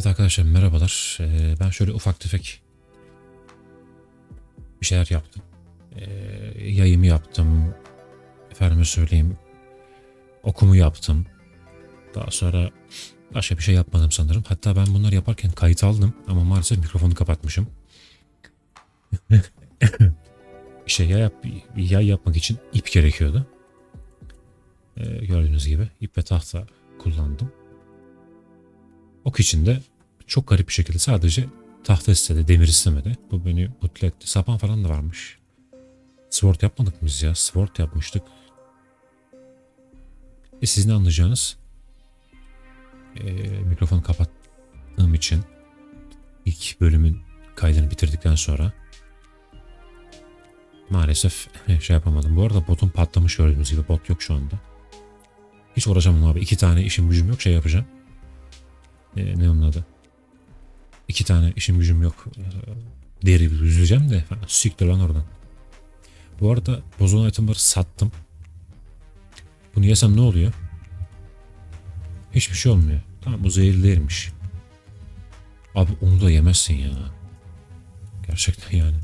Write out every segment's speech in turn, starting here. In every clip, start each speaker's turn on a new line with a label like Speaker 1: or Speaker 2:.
Speaker 1: Evet arkadaşlar merhabalar. Ee, ben şöyle ufak tefek bir şeyler yaptım. Ee, yayımı yaptım. Efendime söyleyeyim. Okumu yaptım. Daha sonra başka bir şey yapmadım sanırım. Hatta ben bunları yaparken kayıt aldım ama maalesef mikrofonu kapatmışım. işte yay, yap, yay yapmak için ip gerekiyordu. Ee, gördüğünüz gibi ip ve tahta kullandım. Ok için de çok garip bir şekilde sadece tahta istedi, demir istemedi. Bu beni mutlu etti. Sapan falan da varmış. Sword yapmadık mı biz ya? Sword yapmıştık. E sizin anlayacağınız e, mikrofonu kapattığım için ilk bölümün kaydını bitirdikten sonra maalesef şey yapamadım. Bu arada botum patlamış gördüğünüz gibi bot yok şu anda. Hiç uğraşamam abi. İki tane işim gücüm yok şey yapacağım. E, ne onun adı? İki tane işim gücüm yok. E, Deri yüzeceğim de siktir lan oradan. Bu arada bozulan itemları sattım. Bunu yesem ne oluyor? Hiçbir şey olmuyor. Tamam bu zehirli değilmiş. Abi onu da yemezsin ya. Gerçekten yani.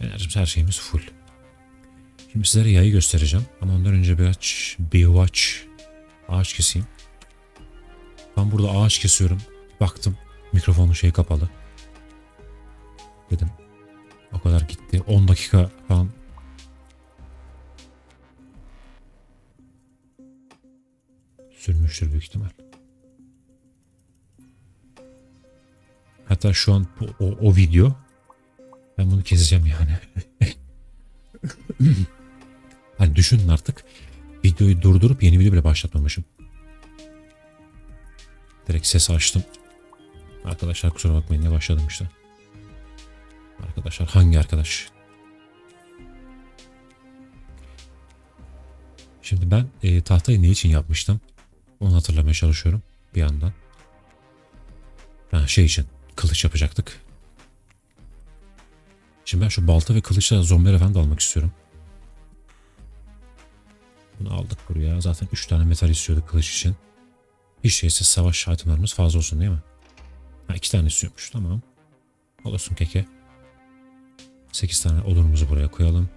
Speaker 1: Enerjimiz her şeyimiz full. Şimdi sizlere yayı göstereceğim. Ama ondan önce bir aç, bir watch ağaç keseyim. Ben burada ağaç kesiyorum. Baktım mikrofonun şey kapalı. Dedim o kadar gitti. 10 dakika falan sürmüştür büyük ihtimal. Hatta şu an bu, o, o video ben bunu keseceğim yani. hani düşünün artık videoyu durdurup yeni video bile başlatmamışım. Direkt ses açtım. Arkadaşlar kusura bakmayın ne başladım işte. Arkadaşlar hangi arkadaş? Şimdi ben e, tahtayı ne için yapmıştım? Onu hatırlamaya çalışıyorum bir yandan. Ha, şey için kılıç yapacaktık. Şimdi ben şu balta ve kılıçla zombi efendi almak istiyorum. Bunu aldık buraya. Zaten 3 tane metal istiyorduk kılıç için. Hiç şeyse savaş itemlerimiz fazla olsun değil mi? Ha iki tane istiyormuş. Tamam. Olsun keke. 8 tane odunumuzu buraya koyalım.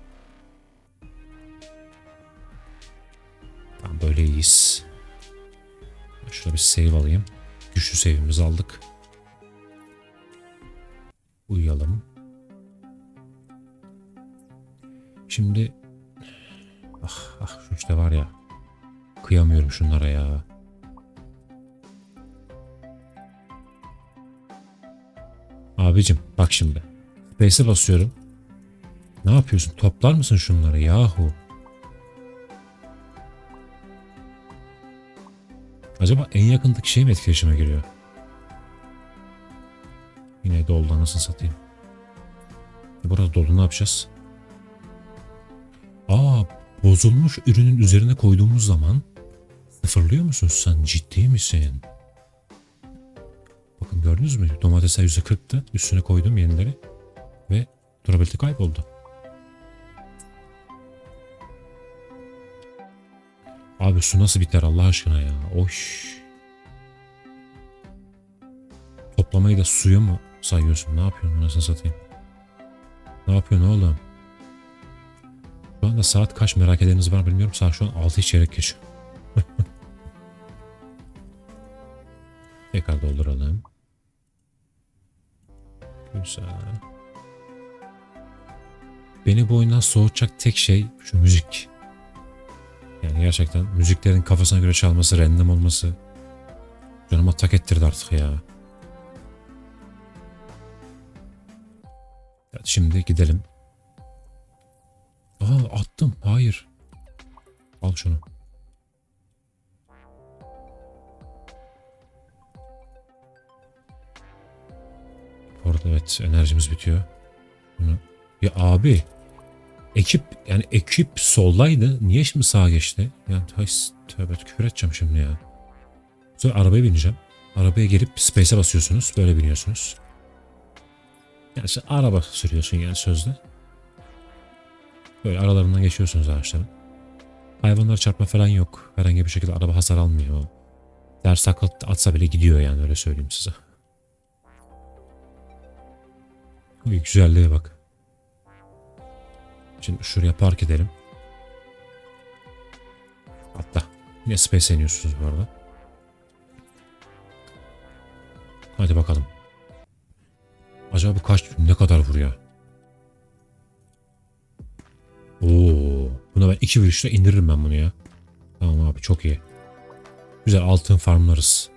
Speaker 1: Tamam böyle iyiyiz. Şurada bir save alayım. Güçlü save'imizi aldık. Uyuyalım. Şimdi ah ah şu işte var ya kıyamıyorum şunlara ya. Abicim bak şimdi. Space'e basıyorum. Ne yapıyorsun? Toplar mısın şunları yahu? Acaba en yakındaki şey mi etkileşime giriyor? Yine doldu nasıl satayım. E burada doldu ne yapacağız? Aa bozulmuş ürünün üzerine koyduğumuz zaman sıfırlıyor musun sen ciddi misin? Gördünüz mü? Domatesler %40'tı. Üstüne koydum yenileri. Ve durability kayboldu. Abi su nasıl biter Allah aşkına ya? Oş. Toplamayı da suya mı sayıyorsun? Ne yapıyorsun anasını satayım? Ne yapıyorsun oğlum? Şu anda saat kaç merak edeniniz var bilmiyorum. Saat şu an 6 çeyrek geçiyor. Tekrar dolduralım. Güzel. Beni bu oyundan soğutacak tek şey şu müzik. Yani gerçekten müziklerin kafasına göre çalması, random olması canıma tak ettirdi artık ya. Evet, şimdi gidelim. Aa attım. Hayır. Al şunu. Orada evet enerjimiz bitiyor. Bunu. Ya abi ekip yani ekip soldaydı. Niye şimdi sağa geçti? Yani tövbe küfür edeceğim şimdi ya. Sonra arabaya bineceğim. Arabaya gelip space'e basıyorsunuz. Böyle biniyorsunuz. Yani sen araba sürüyorsun yani sözde. Böyle aralarından geçiyorsunuz ağaçların. Hayvanlar çarpma falan yok. Herhangi bir şekilde araba hasar almıyor. Ders atsa bile gidiyor yani öyle söyleyeyim size. Güzelliğe bak. Şimdi şuraya park edelim. Hatta yine space iniyorsunuz bu arada. Hadi bakalım. Acaba bu kaç ne kadar vuruyor? Oo, buna ben iki vuruşta indiririm ben bunu ya. Tamam abi çok iyi. Güzel altın farmlarız.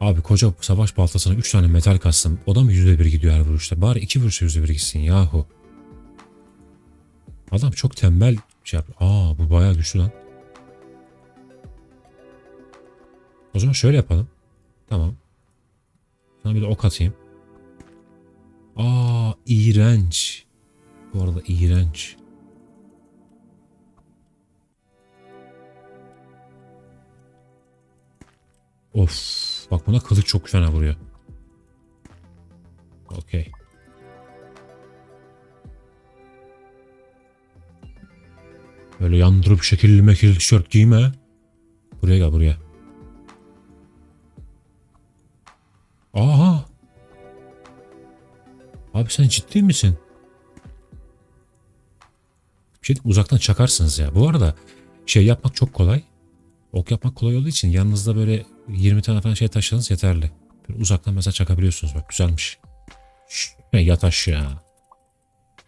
Speaker 1: Abi koca savaş baltasına 3 tane metal kastım. O da mı %1 gidiyor her vuruşta? Bari 2 vuruşta %1 gitsin yahu. Adam çok tembel şey yapıyor. Aa bu bayağı güçlü lan. O zaman şöyle yapalım. Tamam. Sana bir de ok atayım. Aa iğrenç. Bu arada iğrenç. Of. Bak buna kılıç çok fena vuruyor. Okey. Böyle yandırıp şekilli mekilli tişört giyme. Buraya gel buraya. Aha. Abi sen ciddi misin? Bir şey uzaktan çakarsınız ya. Bu arada şey yapmak çok kolay. Ok yapmak kolay olduğu için yanınızda böyle 20 tane falan şey taşısanız yeterli. Böyle uzaktan mesela çakabiliyorsunuz bak güzelmiş. Şşş, yat aşağı.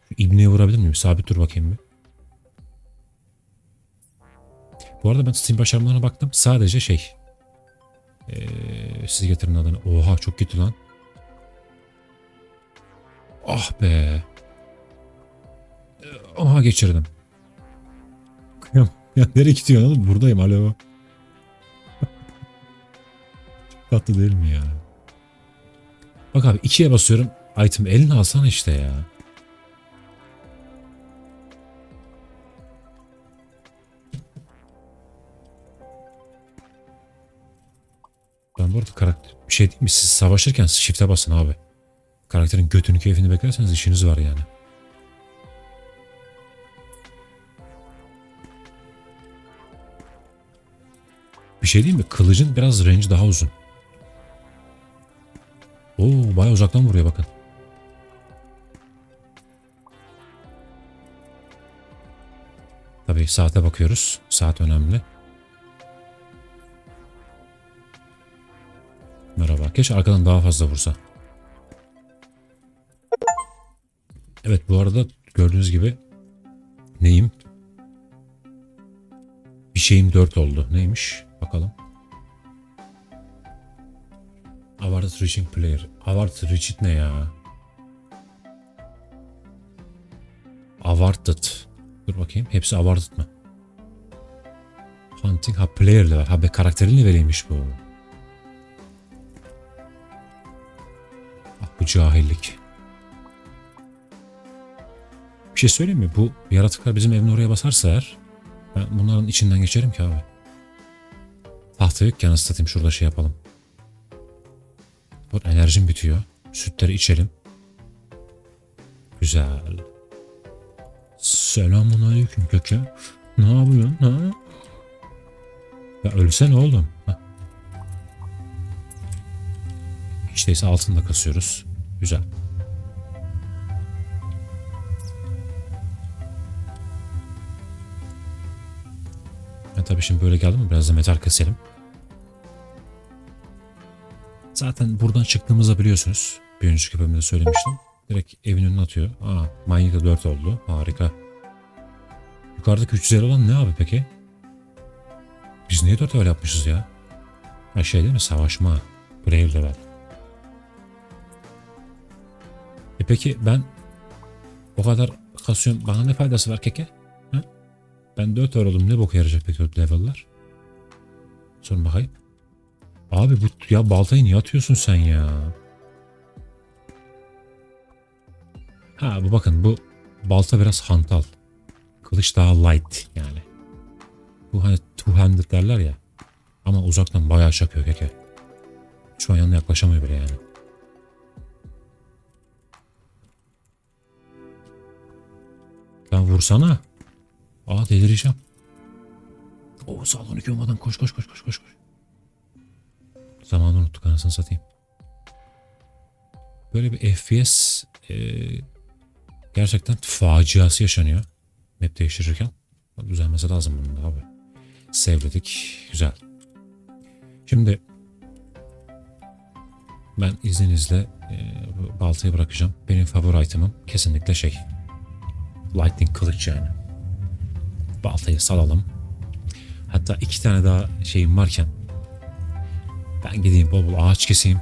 Speaker 1: Şu İbni'ye vurabilir miyim? Sabit dur bakayım bir. Bu arada ben Steam başarımlarına baktım. Sadece şey. Ee, siz getirin adını. Oha çok kötü lan. Ah be. Aha geçirdim. Ya nereye gidiyorsun oğlum? Buradayım alo. Tatlı değil mi ya? Bak abi ikiye basıyorum. Item eline alsana işte ya. Ben bu arada karakter bir şey diyeyim mi? Siz savaşırken shift'e basın abi. Karakterin götünü keyfini beklerseniz işiniz var yani. Bir şey diyeyim mi? Kılıcın biraz range daha uzun. Oo bayağı uzaktan vuruyor bakın. Tabii saate bakıyoruz. Saat önemli. Merhaba. Keşke arkadan daha fazla vursa. Evet bu arada gördüğünüz gibi neyim? Bir şeyim 4 oldu. Neymiş? Bakalım. Awarded Reaching Player. Awarded Reaching ne ya? Awarded. Dur bakayım. Hepsi awarded mı? Hunting ha player level. Ha be karakterini vereymiş bu. Ah bu cahillik. Bir şey söyleyeyim mi? Bu yaratıklar bizim evin oraya basarsa eğer ben bunların içinden geçerim ki abi. Tahta yok ki anasını satayım şurada şey yapalım. Bu enerjim bitiyor. Sütleri içelim. Güzel. Selamun aleyküm keke. Ne yapıyorsun ha? Ya ölsene oğlum. Ha. Hiç değilse altında kasıyoruz. Güzel. Ben tabii şimdi böyle geldim mi biraz da metal keselim. Zaten buradan çıktığımızda biliyorsunuz. Bir önceki bölümde söylemiştim. Direkt evin önüne atıyor. Aa, Mining 4 oldu. Harika. Yukarıdaki 350 olan ne abi peki? Biz niye 4 level yapmışız ya? Ha şey değil mi? Savaşma. Brave level. E peki ben o kadar kasıyorum. Bana ne faydası var keke? Ha? Ben 4 level oldum. Ne boka yarayacak peki 4 level'lar? Sorun bakayım. Abi bu ya baltayı niye atıyorsun sen ya? Ha bu bakın bu balta biraz hantal. Kılıç daha light yani. Bu hani two-handed derler ya. Ama uzaktan bayağı çakıyor keke. Şu an yanına yaklaşamıyor bile yani. Lan vursana. Aa delireceğim. O saat 12 olmadan koş koş koş koş koş koş. Zamanı unuttuk anasını satayım. Böyle bir FPS e, gerçekten faciası yaşanıyor. Map değiştirirken. Düzelmesi lazım bunun da abi. Sevledik. Güzel. Şimdi ben izninizle e, baltayı bırakacağım. Benim favori itemim kesinlikle şey. Lightning kılıç yani. Baltayı salalım. Hatta iki tane daha şeyim varken ben gideyim bol bol ağaç keseyim.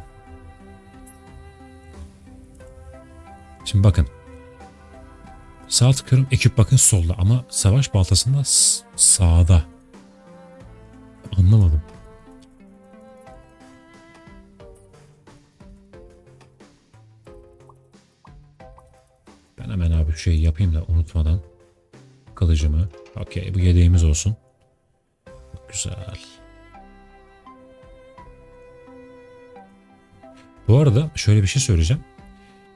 Speaker 1: Şimdi bakın. Sağ tıkıyorum ekip bakın solda ama savaş baltasında sağda. Anlamadım. Ben hemen abi şu şeyi yapayım da unutmadan. Kılıcımı. Okey bu yedeğimiz olsun. Güzel. Bu arada şöyle bir şey söyleyeceğim.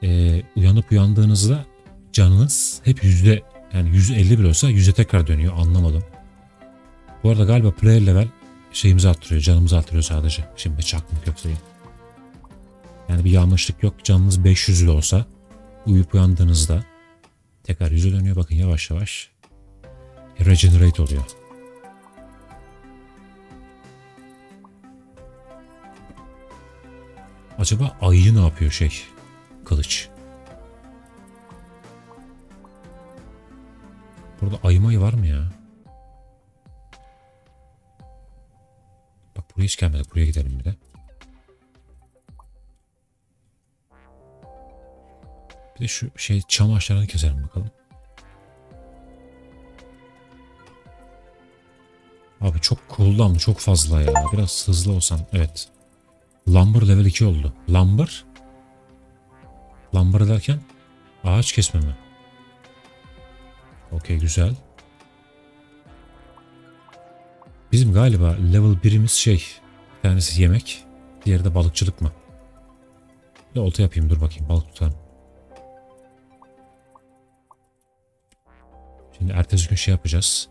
Speaker 1: Ee, uyanıp uyandığınızda canınız hep yüzde yani 150 bile olsa yüzde tekrar dönüyor anlamadım. Bu arada galiba player level şeyimizi arttırıyor canımızı arttırıyor sadece. Şimdi çakmak yok sayın. Yani bir yanlışlık yok canınız 500 bile olsa uyuyup uyandığınızda tekrar yüze dönüyor bakın yavaş yavaş regenerate oluyor. Acaba ayı ne yapıyor şey? Kılıç. Burada ayı mayı var mı ya? Bak buraya hiç gelmedik. Buraya gidelim bir de. Bir de şu şey çam ağaçlarını keselim bakalım. Abi çok cooldown çok fazla ya. Biraz hızlı olsam. Evet. Lumber level 2 oldu. Lumber? Lumber derken ağaç kesme mi? Okey güzel. Bizim galiba level 1'imiz şey. Bir tanesi yemek. Diğeri de balıkçılık mı? Bir olta yapayım dur bakayım balık tutarım. Şimdi ertesi gün şey yapacağız.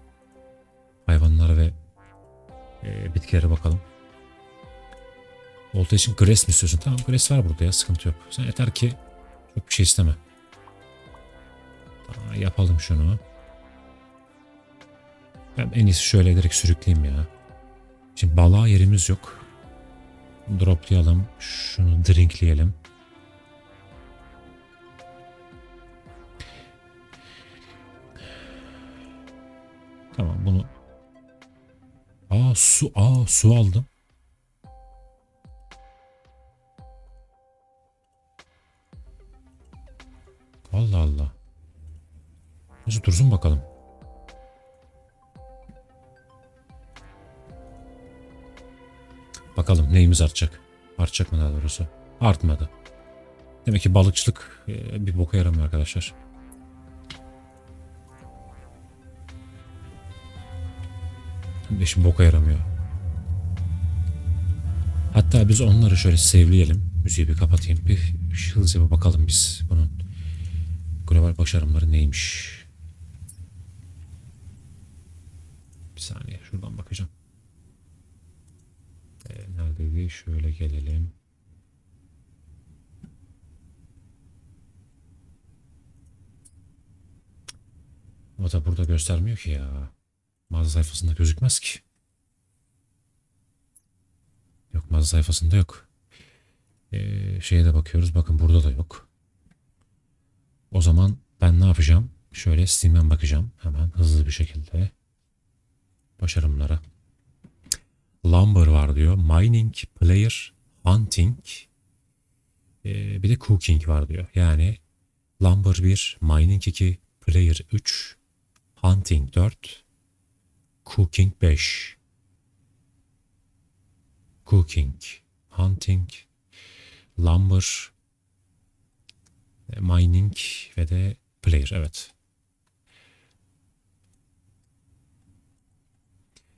Speaker 1: Hayvanlara ve e, bitkilere bakalım. Olta için grass mi istiyorsun? Tamam grass var burada ya sıkıntı yok. Sen yeter ki çok bir şey isteme. Tamam, yapalım şunu. Ben en iyisi şöyle direkt sürükleyeyim ya. Şimdi balığa yerimiz yok. Droplayalım. Şunu drinkleyelim. Tamam bunu. Aa su. Aa su aldım. Allah Allah. Neyse dursun bakalım. Bakalım neyimiz artacak. Artacak mı daha doğrusu? Artmadı. Demek ki balıkçılık e, bir boka yaramıyor arkadaşlar. Eşim boka yaramıyor. Hatta biz onları şöyle sevleyelim. Müziği bir kapatayım. Bir hızlıca bir bakalım biz global başarımları neymiş. Bir saniye şuradan bakacağım. Ee, neredeydi? Şöyle gelelim. Ama da burada göstermiyor ki ya. Mağaza sayfasında gözükmez ki. Yok mağaza sayfasında yok. Ee, şeye de bakıyoruz. Bakın burada da yok. O zaman ben ne yapacağım? Şöyle Steam'den bakacağım. Hemen hızlı bir şekilde. Başarımlara. Lumber var diyor. Mining, Player, Hunting. Ee, bir de Cooking var diyor. Yani Lumber 1, Mining 2, Player 3, Hunting 4, Cooking 5. Cooking, Hunting, Lumber, Mining ve de Player evet.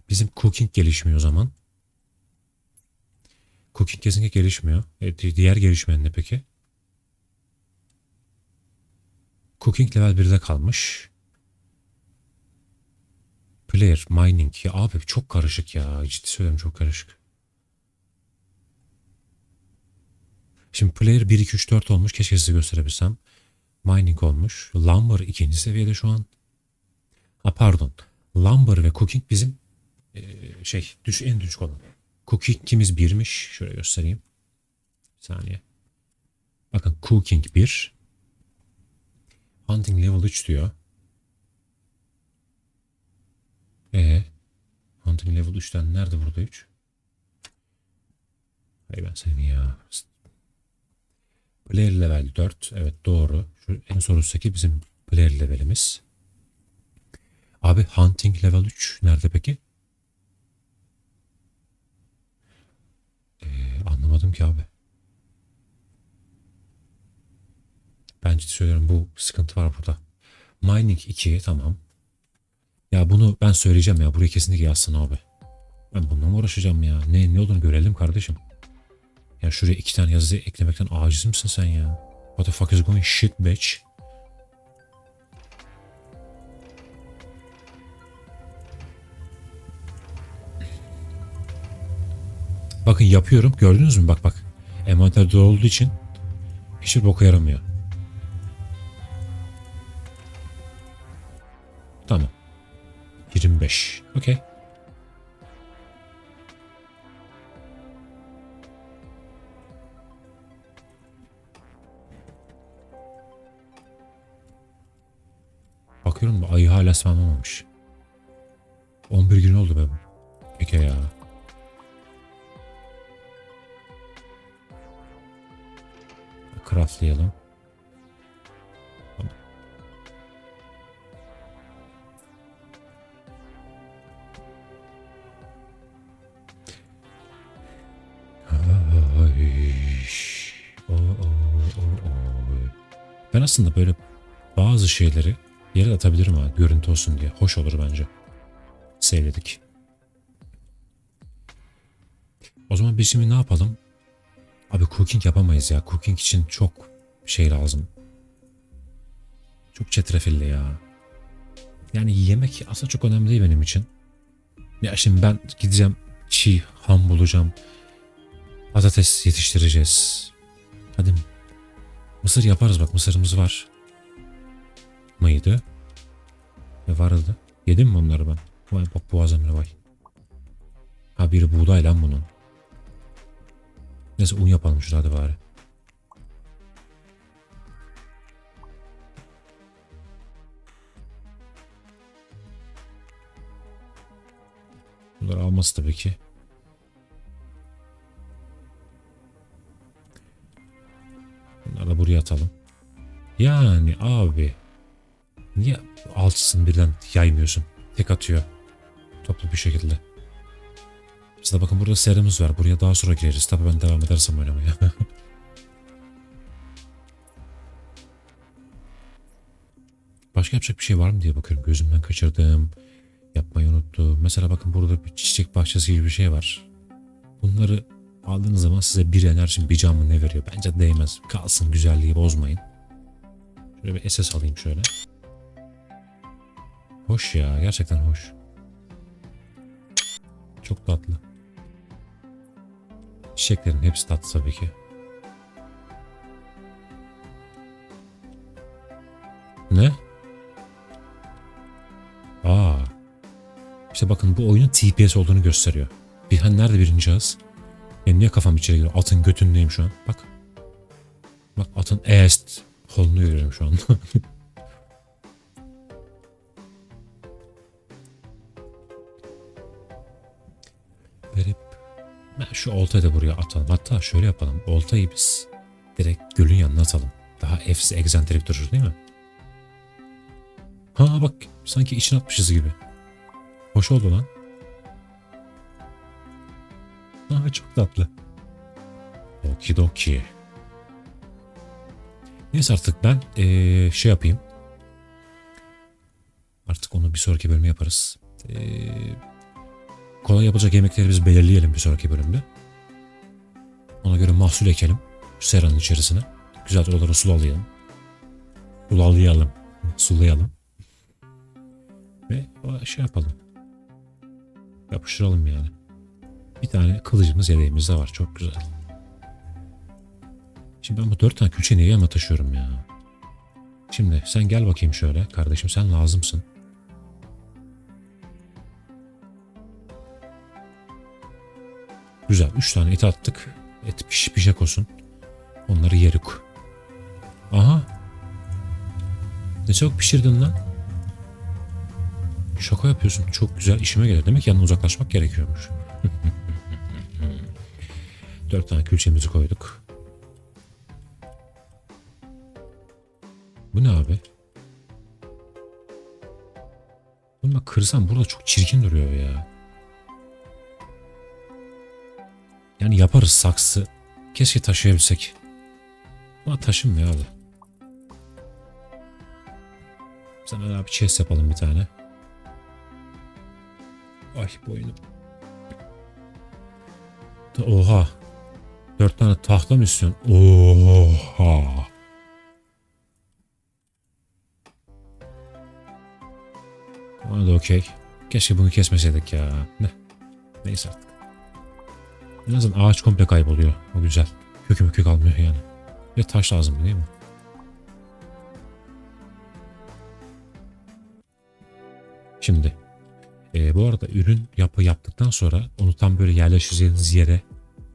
Speaker 1: Bizim Cooking gelişmiyor o zaman. Cooking kesinlikle gelişmiyor. E, di- diğer gelişmeyen ne peki? Cooking level 1'de kalmış. Player, mining. Ya abi çok karışık ya. Ciddi söylüyorum çok karışık. Şimdi player 1, 2, 3, 4 olmuş. Keşke size gösterebilsem. Mining olmuş. Lumber ikinci seviyede şu an. Ha pardon. Lumber ve cooking bizim eee, şey düş en düşük olan. Cooking'imiz birmiş. Şöyle göstereyim. Bir saniye. Bakın cooking 1. Hunting level 3 diyor. E Hunting level 3'ten nerede burada 3? Hay ben seni ya. Player level 4. Evet doğru. Şu en son üstteki bizim player levelimiz. Abi hunting level 3 nerede peki? Ee, anlamadım ki abi. Bence söylüyorum bu sıkıntı var burada. Mining 2 tamam. Ya bunu ben söyleyeceğim ya. Buraya kesinlikle yazsın abi. Ben bununla mı uğraşacağım ya? Ne, ne olduğunu görelim kardeşim. Ya şuraya iki tane yazı eklemekten aciz misin sen ya? What the fuck is going shit bitch? Bakın yapıyorum. Gördünüz mü? Bak bak. Envanter dolu olduğu için hiçbir boka yaramıyor. Tamam. 25. Okey. Bakıyorum da ayı hala spamlamamış. 11 gün oldu be. Peki ya. Craftlayalım. Ben aslında böyle bazı şeyleri yere atabilirim ha görüntü olsun diye. Hoş olur bence. Sevledik. O zaman biz şimdi ne yapalım? Abi cooking yapamayız ya. Cooking için çok şey lazım. Çok çetrefilli ya. Yani yemek aslında çok önemli değil benim için. Ya şimdi ben gideceğim çiğ ham bulacağım. Patates yetiştireceğiz. Hadi mısır yaparız bak mısırımız var. Mıydı? Ve vardı. Yedim mi onları ben? Vay bak boğazımda vay. Ha biri buğday lan bunun. Neyse un yapalım şurada bari. Bunları alması tabii ki. Bunları da buraya atalım. Yani abi. Niye altısını birden yaymıyorsun? Tek atıyor. Toplu bir şekilde. İşte bakın burada serimiz var. Buraya daha sonra gireriz. Tabii ben devam edersem oynamaya. Başka yapacak bir şey var mı diye bakıyorum. Gözümden kaçırdım. Yapmayı unuttum. Mesela bakın burada bir çiçek bahçesi gibi bir şey var. Bunları aldığınız zaman size bir enerji bir can mı ne veriyor? Bence değmez. Kalsın güzelliği bozmayın. Şöyle bir SS alayım şöyle. Hoş ya. Gerçekten hoş. Çok tatlı. Çiçeklerin hepsi tatlı tabii ki. Ne? Aa. İşte bakın bu oyunun TPS olduğunu gösteriyor. Bir hani nerede birinci hız? Benim niye kafam içeri giriyor? Atın götündeyim şu an. Bak. Bak atın est kolunu görüyorum şu an. Verip ben şu oltayı da buraya atalım. Hatta şöyle yapalım. Oltayı biz direkt gölün yanına atalım. Daha efsi egzantrik durur değil mi? Ha bak sanki içine atmışız gibi. Hoş oldu lan. Aa, çok tatlı. Okidoki. Neyse artık ben eee, şey yapayım. Artık onu bir sonraki bölümde yaparız. Eee kolay yapacak yemekleri biz belirleyelim bir sonraki bölümde. Ona göre mahsul ekelim. Seranın içerisine. Güzel oraları sulalayalım. Sulalayalım. Sulayalım. Ve şey yapalım. Yapıştıralım yani. Bir tane kılıcımız yedeğimizde var. Çok güzel. Şimdi ben bu dört tane külçeyi niye yanıma taşıyorum ya? Şimdi sen gel bakayım şöyle. Kardeşim sen lazımsın. Güzel. Üç tane et attık. Et piş pişek olsun. Onları yerik. Aha. Ne çabuk pişirdin lan. Şaka yapıyorsun. Çok güzel işime gelir. Demek yanına uzaklaşmak gerekiyormuş. Dört tane külçemizi koyduk. Bu ne abi? Bunu bak kırsam burada çok çirkin duruyor ya. Yani yaparız saksı. Keşke taşıyabilsek. Ama taşınmıyor abi. Sana abi chest yapalım bir tane. Ay boynum. Oha. Dört tane tahta mı istiyorsun? Oha. Ona da okey. Keşke bunu kesmeseydik ya. Ne? Neyse artık. En azından ağaç komple kayboluyor. O güzel. Kökü mükü kalmıyor yani. Ve taş lazım değil mi? Şimdi. e, bu arada ürün yapı yaptıktan sonra onu tam böyle yerleştireceğiniz yere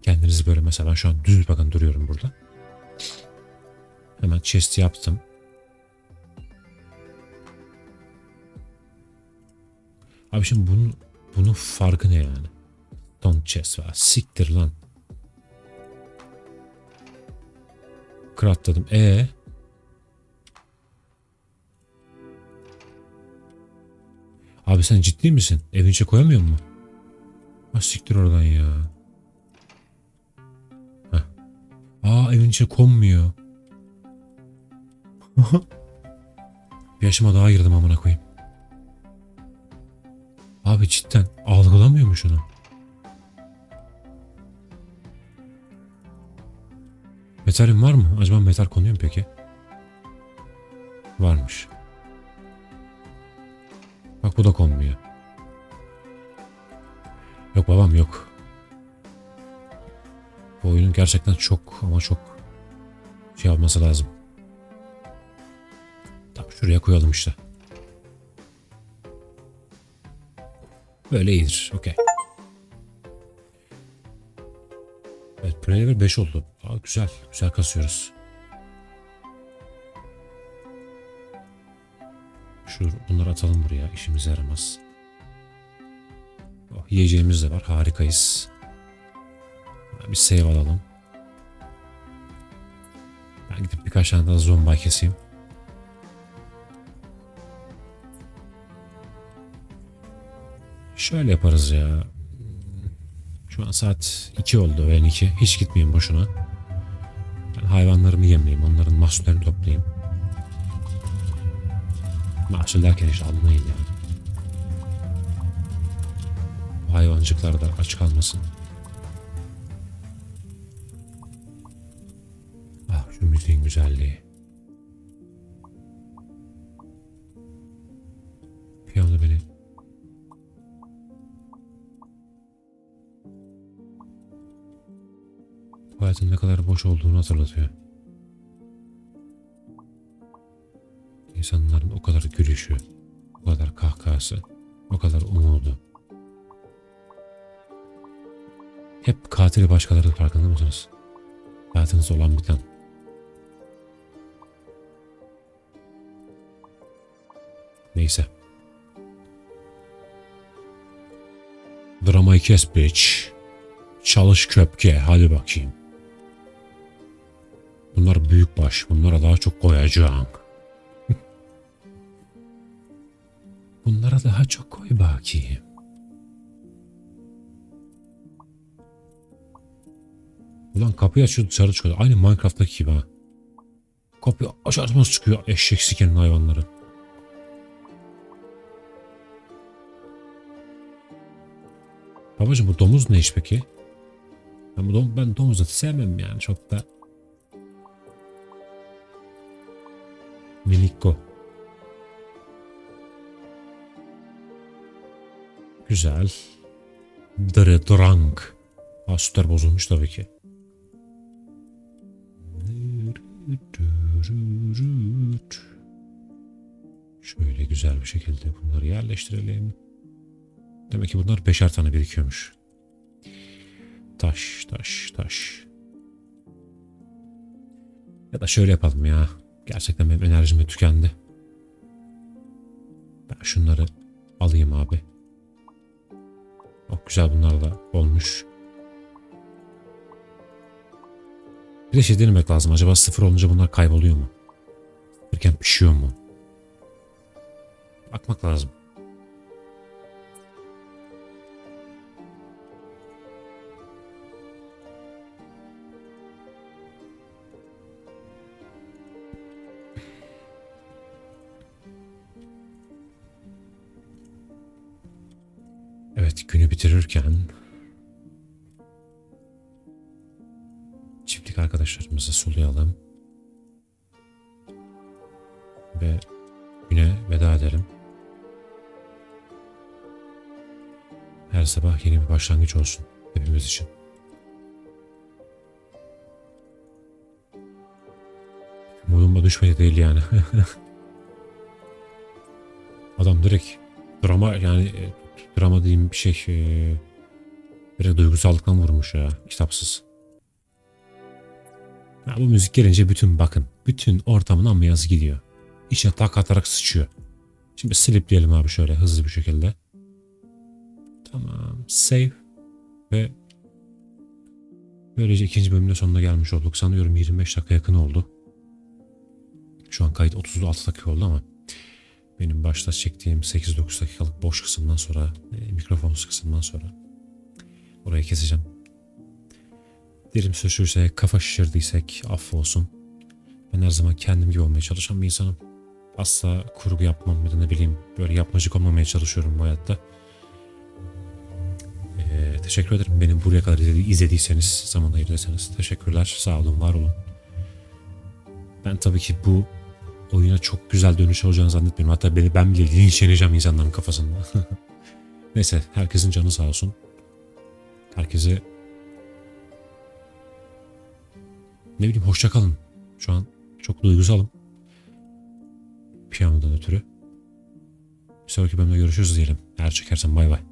Speaker 1: kendinizi böyle mesela ben şu an düz bakın duruyorum burada. Hemen chest yaptım. Abi şimdi bunun, bunun farkı ne yani? Stone chest var. Siktir lan. Craft dedim. E Abi sen ciddi misin? Evin içine koyamıyor mu? Ha siktir oradan ya. Heh. Aa evin içine konmuyor. Bir yaşıma daha girdim amına koyayım. Abi cidden algılamıyor mu şunu? Metalim var mı? Acaba metal konuyor mu peki? Varmış. Bak bu da konmuyor. Yok babam yok. Bu oyunun gerçekten çok ama çok şey yapması lazım. Tamam şuraya koyalım işte. Böyle iyidir. Okey. Evet Pro Level 5 oldu. Aa, güzel. Güzel kasıyoruz. Şu bunları atalım buraya. İşimize yaramaz. Oh, yiyeceğimiz de var. Harikayız. Bir save alalım. Ben gidip birkaç tane daha zombi keseyim. Şöyle yaparız ya. Şu an saat 2 oldu öğlen 2. Hiç gitmeyeyim boşuna. Hayvanlarımı yemleyeyim. Onların mahsullerini toplayayım. Mahsul derken işte almayın yani. Bu hayvancıklar da aç kalmasın. Ah şu müziğin güzelliği. Hayatın ne kadar boş olduğunu hatırlatıyor. İnsanların o kadar gülüşü, o kadar kahkahası, o kadar umudu. Hep katili başkaları farkında mısınız? Hayatınızda olan biten. Neyse. Dramayı kes bitch. Çalış köpke hadi bakayım. Bunlar büyük baş. Bunlara daha çok koyacağım. Bunlara daha çok koy bakayım. Ulan kapıyı açıyor dışarı çıkıyor. Aynı Minecraft'taki gibi ha. Kapıyı açarsanız çıkıyor eşek sikenin hayvanları. Babacım bu domuz ne iş peki? Ben, bu dom ben domuzu sevmem yani çok da. Minikko. Güzel. Dre Drunk. Ha sütler bozulmuş tabii ki. Şöyle güzel bir şekilde bunları yerleştirelim. Demek ki bunlar beşer tane birikiyormuş. Taş, taş, taş. Ya da şöyle yapalım ya. Gerçekten benim enerjim de tükendi. Ben şunları alayım abi. Çok güzel bunlar da olmuş. Bir de şey denemek lazım. Acaba sıfır olunca bunlar kayboluyor mu? Sıfırken pişiyor mu? Bakmak lazım. Bitirirken çiftlik arkadaşlarımızı sulayalım. Ve güne veda edelim. Her sabah yeni bir başlangıç olsun hepimiz için. Modumda düşmedi değil yani. Adam direkt drama yani diyeyim bir şey e, direkt duygusallıktan vurmuş ya kitapsız. Ya bu müzik gelince bütün bakın bütün ortamın ambiyansı gidiyor. İçine tak atarak sıçıyor. Şimdi slipleyelim abi şöyle hızlı bir şekilde. Tamam. Save. Ve böylece ikinci bölümün sonuna gelmiş olduk. Sanıyorum 25 dakika yakın oldu. Şu an kayıt 36 dakika oldu ama benim başta çektiğim 8-9 dakikalık boş kısımdan sonra, e, mikrofonsuz kısımdan sonra orayı keseceğim. Dilim sürçürse, kafa şişirdiysek affolsun. Ben her zaman kendim gibi olmaya çalışan bir insanım. Asla kurgu yapmam ya da ne bileyim böyle yapmacık olmamaya çalışıyorum bu hayatta. Ee, teşekkür ederim. Beni buraya kadar izledi- izlediyseniz, zaman ayırdıysanız teşekkürler. Sağ olun, var olun. Ben tabii ki bu oyuna çok güzel dönüş olacağını zannetmiyorum. Hatta beni ben bile linçleneceğim insanların kafasında. Neyse, herkesin canı sağ olsun. Herkese ne bileyim hoşça kalın. Şu an çok duygusalım. Piyanodan ötürü. Bir sonraki bölümde görüşürüz diyelim. Eğer çekersen bay bay.